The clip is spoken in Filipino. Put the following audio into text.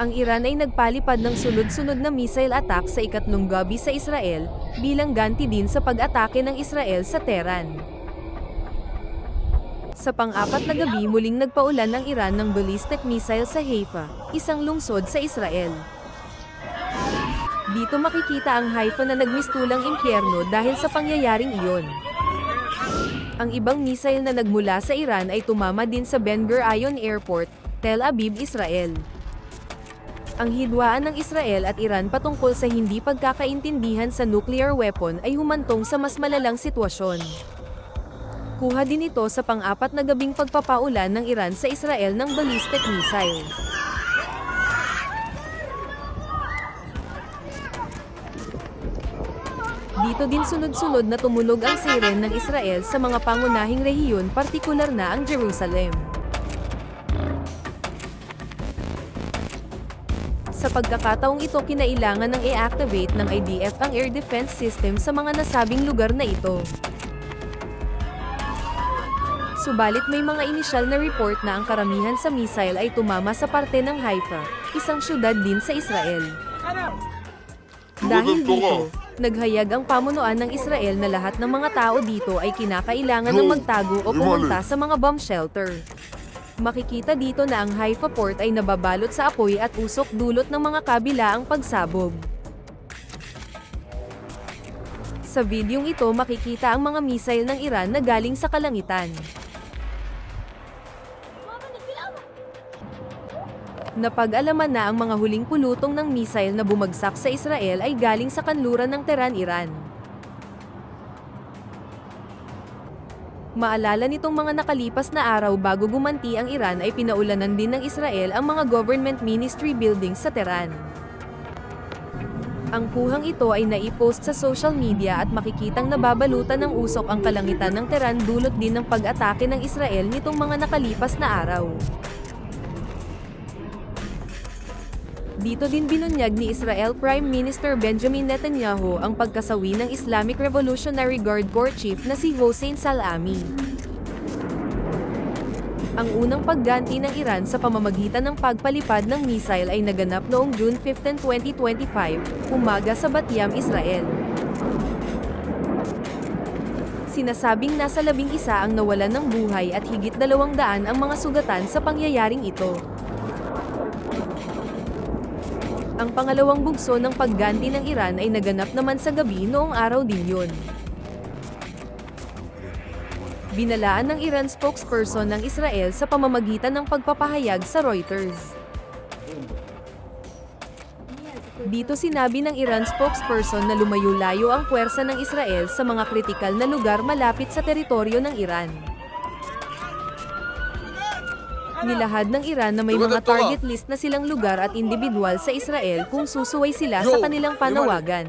Ang Iran ay nagpalipad ng sunod-sunod na missile attack sa ikatlong gabi sa Israel, bilang ganti din sa pag-atake ng Israel sa Tehran. Sa pang-apat na gabi muling nagpaulan ng Iran ng ballistic missile sa Haifa, isang lungsod sa Israel. Dito makikita ang Haifa na nagmistulang impyerno dahil sa pangyayaring iyon. Ang ibang missile na nagmula sa Iran ay tumama din sa Ben Gurion Airport, Tel Aviv, Israel. Ang hidwaan ng Israel at Iran patungkol sa hindi pagkakaintindihan sa nuclear weapon ay humantong sa mas malalang sitwasyon. Kuha din ito sa pang-apat na gabing pagpapaulan ng Iran sa Israel ng ballistic missile. Dito din sunod-sunod na tumunog ang siren ng Israel sa mga pangunahing rehiyon partikular na ang Jerusalem. Sa pagkakataong ito kinailangan ng i-activate ng IDF ang air defense system sa mga nasabing lugar na ito. Subalit may mga inisyal na report na ang karamihan sa missile ay tumama sa parte ng Haifa, isang syudad din sa Israel. Dahil dito, naghayag ang pamunuan ng Israel na lahat ng mga tao dito ay kinakailangan ng magtago o pumunta sa mga bomb shelter. Makikita dito na ang Haifa port ay nababalot sa apoy at usok dulot ng mga kabilaang pagsabog. Sa videong ito makikita ang mga missile ng Iran na galing sa kalangitan. Napag-alaman na ang mga huling pulutong ng missile na bumagsak sa Israel ay galing sa kanluran ng Tehran, Iran. Maalala nitong mga nakalipas na araw bago gumanti ang Iran ay pinaulanan din ng Israel ang mga government ministry buildings sa Tehran. Ang puhang ito ay naipost sa social media at makikitang nababalutan ng usok ang kalangitan ng Tehran dulot din ng pag-atake ng Israel nitong mga nakalipas na araw. Dito din binunyag ni Israel Prime Minister Benjamin Netanyahu ang pagkasawi ng Islamic Revolutionary Guard Corps Chief na si Hossein Salami. Ang unang pagganti ng Iran sa pamamagitan ng pagpalipad ng missile ay naganap noong June 15, 2025, umaga sa Batyam, Israel. Sinasabing nasa labing isa ang nawalan ng buhay at higit dalawang daan ang mga sugatan sa pangyayaring ito. Ang pangalawang bugso ng pagganti ng Iran ay naganap naman sa gabi noong araw din yun. Binalaan ng Iran spokesperson ng Israel sa pamamagitan ng pagpapahayag sa Reuters. Dito sinabi ng Iran spokesperson na lumayo-layo ang puwersa ng Israel sa mga kritikal na lugar malapit sa teritoryo ng Iran. Nilahad ng Iran na may mga target list na silang lugar at individual sa Israel kung susuway sila sa kanilang panawagan.